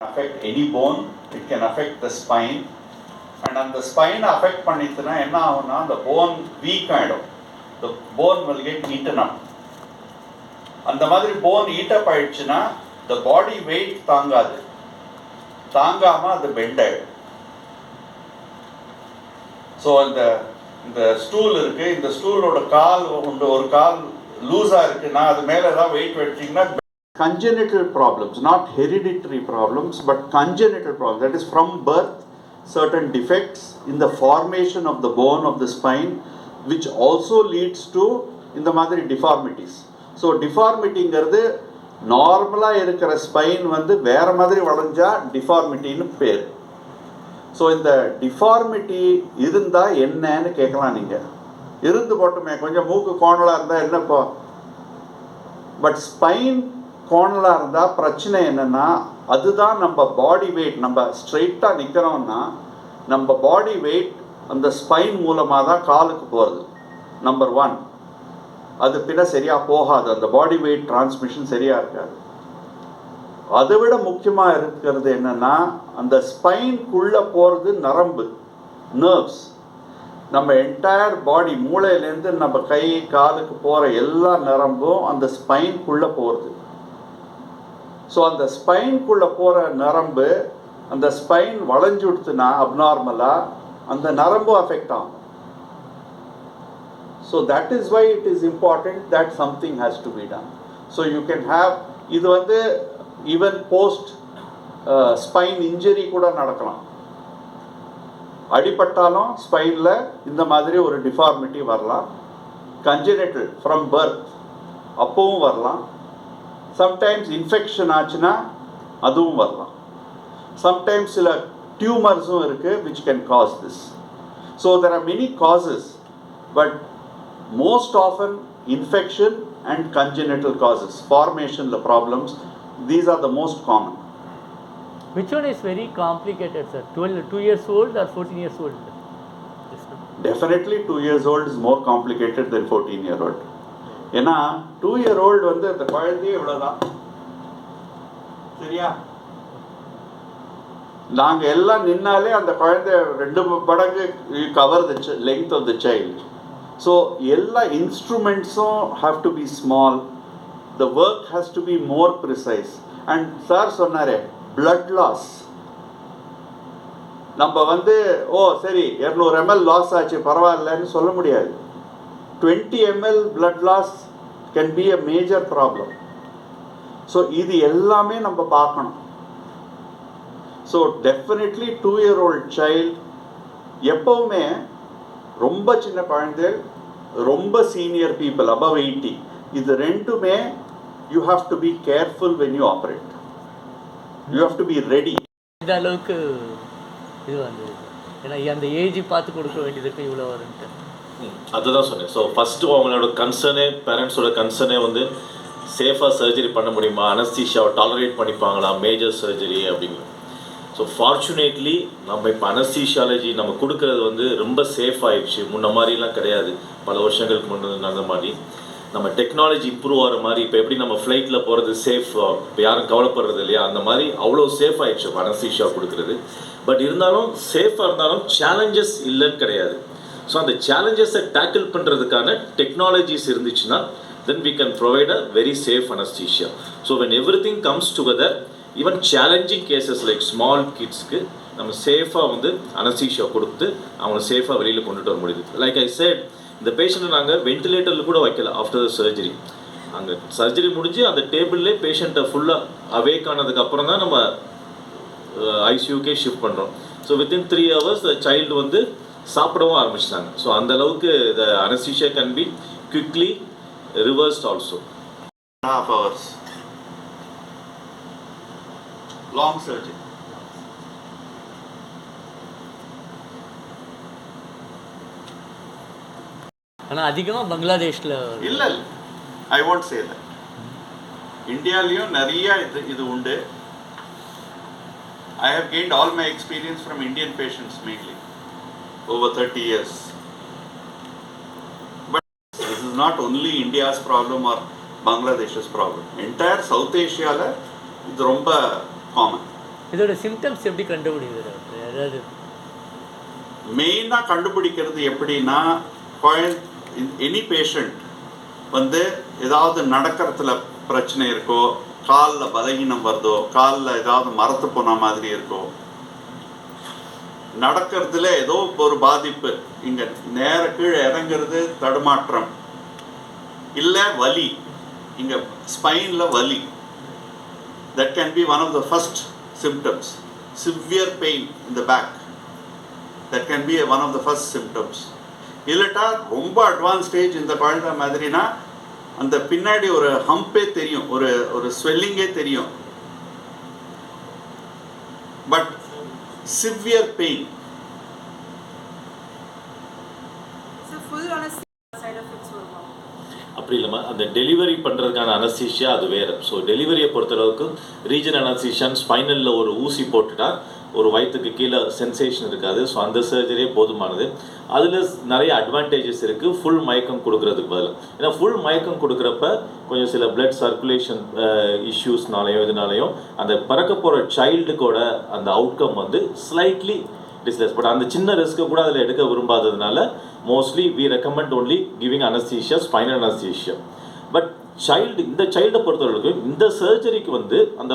affect any bone, it can affect the spine. And அந்த ஸ்பைனை affect பண்ணிச்சுன்னா என்ன ஆகும்னா அந்த போன் வீக் ஆகிடும் the bone will get eaten அந்த மாதிரி போன் ஈட்டப் ஆயிடுச்சுன்னா த பாடி வெயிட் தாங்காது. தாங்காமல் அது பெண்ட் ஆகிடும் ஸோ இந்த இந்த ஸ்டூல் இருக்கு. இந்த ஸ்டூலோட கால் உண்டு ஒரு கால் லூஸாக இருக்குன்னா அது மேலே ஏதாவது வெயிட் வச்சிங்கன்னா congenital problems not hereditary problems but congenital problems that is from birth certain defects in the formation of the bone of the spine which also leads to இந்த மாதிரி deformities ஸோ டிஃபார்மிட்டிங்கிறது நார்மலாக இருக்கிற ஸ்பைன் வந்து வேற மாதிரி வளைஞ்சா டிஃபார்மிட்டின்னு பேர் so இந்த deformity இருந்தால் என்னன்னு கேட்கலாம் நீங்கள் இருந்து போட்டுமே கொஞ்சம் மூக்கு கோணலாக இருந்தால் என்னப்போ பட் ஸ்பைன் கோணலாக இருந்தால் பிரச்சனை என்னென்னா அதுதான் நம்ம பாடி வெயிட் நம்ம ஸ்ட்ரெயிட்டாக நிற்கிறோம்னா நம்ம பாடி வெயிட் அந்த ஸ்பைன் மூலமாக தான் காலுக்கு போகிறது நம்பர் ஒன் அது பின்ன சரியாக போகாது. அந்த பாடி வெயிட் டிரான்ஸ்மிஷன் சரியாக இருக்காது. அதை விட முக்கியமாக இருக்கிறது என்னென்னா அந்த ஸ்பைன்குள்ளே போகிறது நரம்பு நர்வ்ஸ் நம்ம என்டையர் பாடி மூளையிலேருந்து நம்ம கை காலுக்கு போகிற எல்லா நரம்பும் அந்த ஸ்பைன்குள்ளே போகிறது ஸோ அந்த ஸ்பைன்குள்ளே போகிற நரம்பு அந்த ஸ்பைன் வளைஞ்சு விடுத்துனா அப்நார்மலாக அந்த நரம்பு அஃபெக்ட் ஆகும். So that is why it is important that something has to be done so you can have இது வந்து ஈவன் போஸ்ட் ஸ்பைன் இன்ஜரி கூட நடக்கலாம். அடிபட்டாலும் ஸ்பைனில் இந்த மாதிரி ஒரு டிஃபார்மிட்டி வரலாம். கன்ஜெனட்டல் ஃப்ரம் பர்த் அப்பவும் வரலாம். சம்டைம்ஸ் இன்ஃபெக்ஷன் ஆச்சுன்னா அதுவும் வரலாம் சம்டைம்ஸ் சில டியூமர்ஸும் இருக்குது which can cause this so there are many causes but most often infection and congenital causes formation the problems these are the most common Which one is very complicated, sir? 12, 2 years old or 14 years old? This one. definitely 2 years old is more complicated than 14 year old ஏன்னா two year old வந்து அந்த குழந்தையே இவ்வளோதான் சரியா? நாங்கள் எல்லாம் நின்னாலே அந்த குழந்தை ரெண்டு மடங்கு cover the length of the child so எல்லா இன்ஸ்ட்ருமெண்ட்ஸும் have to be small the work has to be more precise and sir சொன்னார் பிளட் லாஸ் நம்ம வந்து ஓ சரி இரநூறு எம்எல் லாஸ் ஆச்சு பரவாயில்லன்னு சொல்ல முடியாது. Twenty ml blood loss can be a major problem so இது எல்லாமே நம்ம பார்க்கணும். So definitely two year old child எப்போவுமே ரொம்ப சின்ன குழந்தை ரொம்ப சீனியர் பீப்புள் அபவ் எயிட்டி இது ரெண்டுமே you have to be careful when you operate you have to be ready இந்த அளவுக்கு இது வந்து ஏன்னா அந்த ஏஜ் பார்த்து கொடுக்க வேண்டியதுக்கு இவ்வளோ வருன்ட்டு அதுதான் சொன்னேன். ஸோ ஃபஸ்ட்டு அவங்களோட கன்சர்னே பேரண்ட்ஸோட கன்சர்னே வந்து சேஃபாக சர்ஜரி பண்ண முடியுமா? அனஸ்தீஷாவை டாலரேட் பண்ணிப்பாங்களா? மேஜர் சர்ஜரி அப்படின்னு. ஸோ ஃபார்ச்சுனேட்லி நம்ம இப்போ அனஸ்தீஷியாலஜி நம்ம கொடுக்கறது வந்து ரொம்ப சேஃப் ஆயிடுச்சு. முன்ன மாதிரிலாம் கிடையாது. பல வருஷங்களுக்கு முன்னே நடந்த மாதிரி. நம்ம டெக்னாலஜி இம்ப்ரூவ் ஆகிற மாதிரி இப்போ எப்படி நம்ம ஃப்ளைட்டில் போகிறது சேஃப் இப்போ யாரும் கவலைப்படுறது இல்லையா? அந்த மாதிரி அவ்வளோ சேஃப் ஆயிடுச்சு அனஸ்தீஷியா கொடுக்குறது. பட் இருந்தாலும் சேஃபாக இருந்தாலும் சேலஞ்சஸ் இல்லைன்னு கிடையாது. ஸோ அந்த சேலஞ்சஸை டேக்கிள் பண்ணுறதுக்கான டெக்னாலஜிஸ் இருந்துச்சுன்னா then we can provide a very safe safe so when everything comes together even challenging cases like small கிட்ஸ்க்கு நம்ம சேஃபாக வந்து அனஸ்தீஷியா கொடுத்து அவங்கள சேஃபாக வெளியில் கொண்டுட்டு வர முடியுது. லைக் ஐ சேட் இந்த பேஷண்ட்டை நாங்கள் வென்டிலேட்டரில் கூட வைக்கல ஆஃப்டர் த சர்ஜரி அங்கே சர்ஜரி முடிஞ்சு அந்த டேபிள்லே பேஷண்ட்டை ஃபுல்லாக அவேக் ஆனதுக்கு அப்புறம் தான் நம்ம ஐசியூக்கே ஷிஃப்ட் பண்ணுறோம் so within three hours the child வந்து சாப்பிடவும் ஆரம்பிச்சிட்டாங்க. ஸோ அந்த அளவுக்கு the anaesthesia can be quickly reversed also half hours. Long surgery. ஆனால் அதிகமாக பங்களாதேஷில் இல்ல இல்ல. ஐ வாண்ட் சே தட் இந்தியாலையும் நிறைய இது இது உண்டு. I have gained all my experience from Indian patients mainly over thirty years but this is not only India's problem or Bangladesh's problem entire South ஏஷியாவில் இது ரொம்ப காமன் இதோட சிம்டம்ஸ் எப்படி அதாவது மெயினாக கண்டுபிடிக்கிறது எப்படின்னா எனி பேஷண்ட் வந்து ஏதாவது நடக்கிறதுல பிரச்சனை இருக்கோ காலில் பலகீனம் வருதோ காலில் ஏதாவது மரத்து போன மாதிரி இருக்கோ நடக்கிறதுல ஏதோ ஒரு பாதிப்பு. இங்கே நேர கீழே இறங்குறது தடுமாற்றம். இல்லை வலி. இங்கே ஸ்பைனில் வலி. That can be one of the first symptoms severe pain இந்த back that can be one of the first symptoms இல்லட்டா ரொம்ப அட்வான்ஸ் ஸ்டேஜ் இந்த குழந்தை மாதிரினா அந்த பின்னாடி ஒரு ஹம்பே தெரியும். ஒரு ஒரு ஸ்வெல்லிங்கே தெரியும் பட் சிவியர் பெயின் அப்படி இல்லாமல் அந்த டெலிவரி பண்ணுறதுக்கான அனஸ்தீஷியா அது வேறு. ஸோ டெலிவரியை பொறுத்தளவுக்கு ரீஜன் அனஸ்தீஷியான் ஸ்பைனலில் ஒரு ஊசி போட்டுட்டா ஒரு வயிற்றுக்கு கீழே சென்சேஷன் இருக்காது. ஸோ அந்த சர்ஜரியே போதுமானது. அதில் நிறைய அட்வான்டேஜஸ் இருக்குது ஃபுல் மயக்கம் கொடுக்கறதுக்கு பதில். ஏன்னா ஃபுல் மயக்கம் கொடுக்குறப்ப கொஞ்சம் சில பிளட் சர்க்குலேஷன் இஷ்யூஸ்னாலையும் இதனாலையும் அந்த பிறக்க போகிற சைல்டுக்கோட அந்த அவுட்கம் வந்து ஸ்லைட்லி டிஸ்லெஸ் பட் அந்த சின்ன ரிஸ்க்கை கூட அதில் எடுக்க விரும்பாததுனால mostly we recommend only giving anaesthesia spinal anaesthesia but child இந்த சைல்டை பொறுத்தவரைக்கும் இந்த சர்ஜரிக்கு வந்து அந்த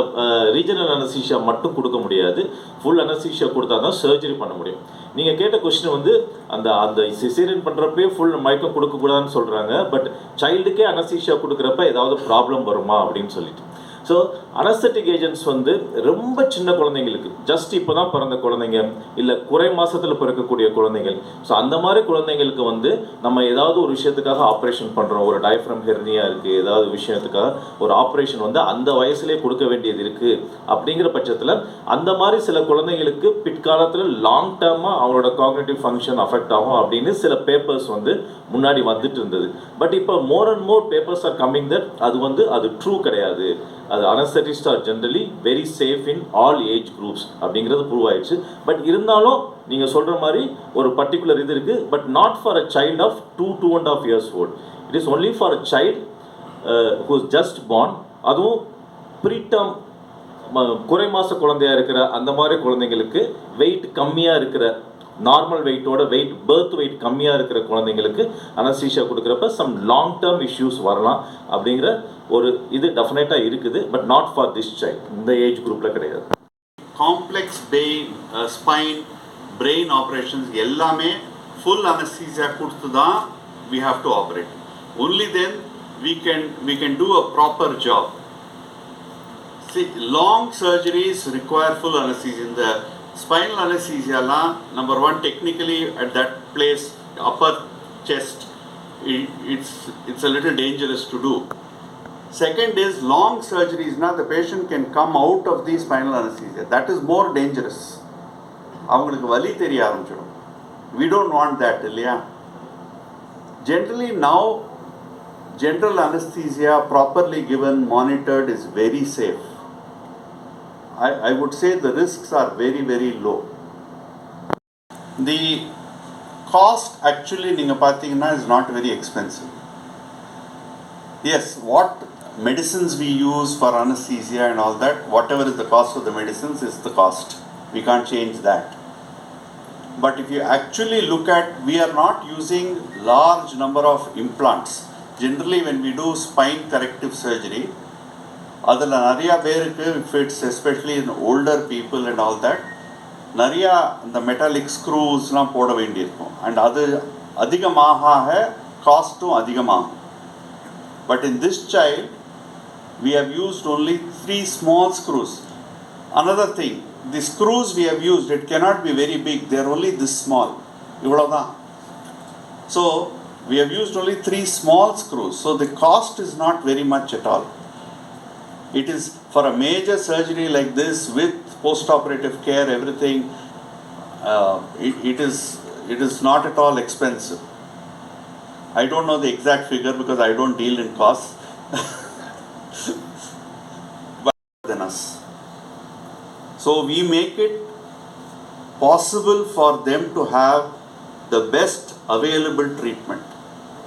ரீஜனல் அனஸ்தீஷியா மட்டும் கொடுக்க முடியாது. ஃபுல் அனஸ்தீஷியா கொடுத்தா தான் சர்ஜரி பண்ண முடியும். நீங்கள் கேட்ட கொஸ்டின் வந்து அந்த அந்த சிசேரியன் பண்ணுறப்பே ஃபுல் மயக்கம் கொடுக்கக்கூடாதுன்னு சொல்கிறாங்க பட் சைல்டுக்கே அனஸ்தீஷியா கொடுக்குறப்ப ஏதாவது ப்ராப்ளம் வருமா அப்படின்னு சொல்லிட்டு. ஸோ அனஸ்தட்டிக் ஏஜென்ட்ஸ் வந்து ரொம்ப சின்ன குழந்தைங்களுக்கு ஜஸ்ட் இப்போ தான் பிறந்த குழந்தைங்க இல்லை குறை மாதத்தில் பிறக்கக்கூடிய குழந்தைகள். ஸோ அந்த மாதிரி குழந்தைங்களுக்கு வந்து நம்ம ஏதாவது ஒரு விஷயத்துக்காக ஆப்ரேஷன் பண்ணுறோம் ஒரு டயஃப்ரம் ஹெர்னியாக இருக்குது ஏதாவது விஷயத்துக்காக ஒரு ஆப்ரேஷன் வந்து அந்த வயசுலேயே கொடுக்க வேண்டியது இருக்குது அப்படிங்கிற பட்சத்தில் அந்த மாதிரி சில குழந்தைங்களுக்கு பிற்காலத்தில் லாங் டேர்மாக அவங்களோட காக்னேட்டிவ் ஃபங்க்ஷன் அஃபெக்ட் ஆகும் அப்படின்னு சில பேப்பர்ஸ் வந்து முன்னாடி வந்துட்டு இருந்தது. பட் இப்போ more and more papers are coming that அது வந்து அது ட்ரூ கிடையாது. அது anaesthetist are generally very safe in all age groups அப்படிங்கிறது ப்ரூவ் ஆயிடுச்சு. பட் இருந்தாலும் நீங்கள் சொல்கிற மாதிரி ஒரு பர்டிகுலர் இது இருக்குது but not for a child of two two and half years old it is only for a child whose just born அதுவும் ப்ரீடம் குறை மாத குழந்தையா இருக்கிற அந்த மாதிரி குழந்தைங்களுக்கு வெயிட் கம்மியாக இருக்கிற நார்மல் வெயிட்டோட வெயிட் பர்த் வெயிட் கம்மியாக இருக்கிற குழந்தைங்களுக்கு அனஸ்தீஷியா கொடுக்குறப்ப சம் லாங் டேர்ம் இஷ்யூஸ் வரலாம் அப்படிங்கிற ஒரு இது டெஃபினட்டாக இருக்குது but not for this child இந்த ஏஜ் குரூப்பில் கிடையாது. Complex pain spine brain operations எல்லாமே ஃபுல் அனஸ்தீசியா கொடுத்து தான் we have to operate only then we can we can do a proper job. See long surgeries require full anesthesia. in the spinal anesthesia la number one technically at that place upper chest it, it's it's a little dangerous to do Second is long surgeries. Now the patient can come out of the spinal anesthesia. That is more dangerous. அவங்களுக்கு வலி தெரிய ஆரம்பிச்சிடும் we don't want that இல்லையா generally now general anesthesia properly given monitored is very safe I, I would say the risks are very very low the cost actually நீங்கள் பார்த்தீங்கன்னா is not very expensive yes, what medicines we use for anesthesia and all that, whatever is the cost of the medicines is the cost. We can't change that. But if you actually look at, we are not using large number of implants. Generally, when we do spine corrective surgery, அதில் நிறையா பேருக்கு if it's especially in older people and all that நிறையா இந்த metallic ஸ்க்ரூஸ்லாம் போட வேண்டியிருக்கும் and அது அதிகமாக ஆக காஸ்ட்டும் அதிகமாகும் But in this child, we have used only three small screws. Another thing, the screws we have used, it cannot be very big, they are only this small. இவ்வளவுதான். So, we have used only three small screws. So, the cost is not very much at all. It is for a major surgery like this with post operative care, everything, uh, it, it, is, it is not at all expensive. I don't know the exact figure because I don't deal in costs. but than us. So we make it possible for them to have the best available treatment,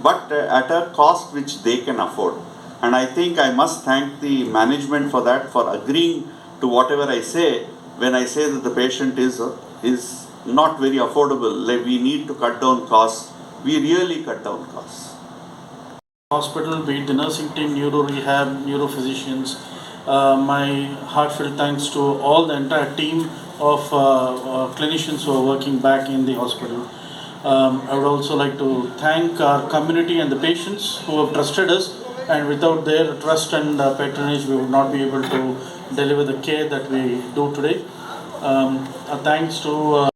but at a cost which they can afford. And I think I must thank the management for that, for agreeing to whatever I say, when I say that the patient is, is not very affordable, like we need to cut down costs, we really cut down costs. hospital, be it the nursing team, neuro rehab, neurophysicians. Uh, my heartfelt thanks to all the entire team of uh, uh, clinicians who are working back in the hospital. Um, I would also like to thank our community and the patients who have trusted us, and without their trust and uh, patronage, we would not be able to deliver the care that we do today. Um, thanks to